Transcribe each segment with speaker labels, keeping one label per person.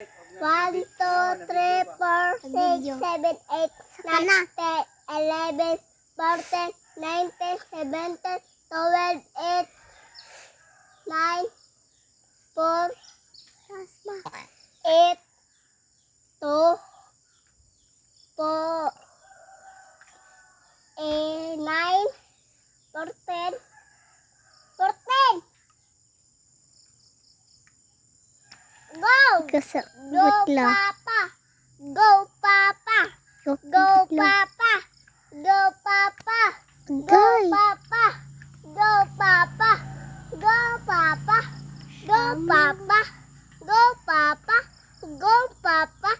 Speaker 1: 1, 2, 3, 4, 6, 7, 8, 9, 10, 11, 14, 19, 17, 12, 8, 9, 4, 8, 2, 4, 9, 14, Go!
Speaker 2: Kasi
Speaker 1: Go,
Speaker 2: butla.
Speaker 1: Papa! Go, Papa! Go, Papa! Go, Papa! Go. Papa! Go, Papa! Go, Papa! Go, Papa! Go, Papa! Go, Papa!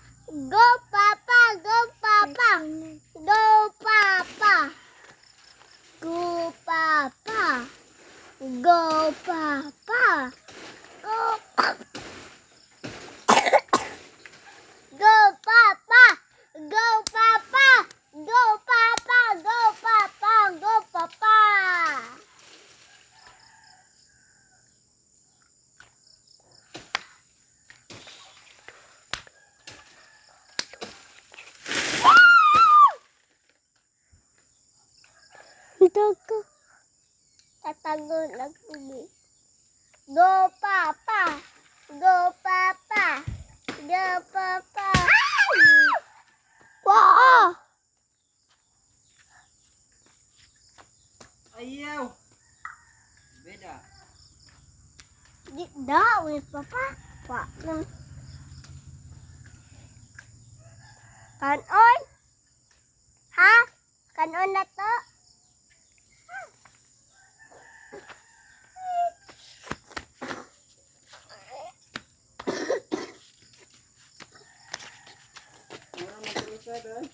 Speaker 1: Go, Papa! Go, Papa! Go, Papa! Go, Papa! Go, Papa!
Speaker 2: Daga.
Speaker 1: Tatago lang kami. Go Papa! Go Papa! Go Papa!
Speaker 2: Wow.
Speaker 3: Ayaw! Beda.
Speaker 1: Di daw eh Papa. Pa lang. Kanon?
Speaker 3: Bye-bye.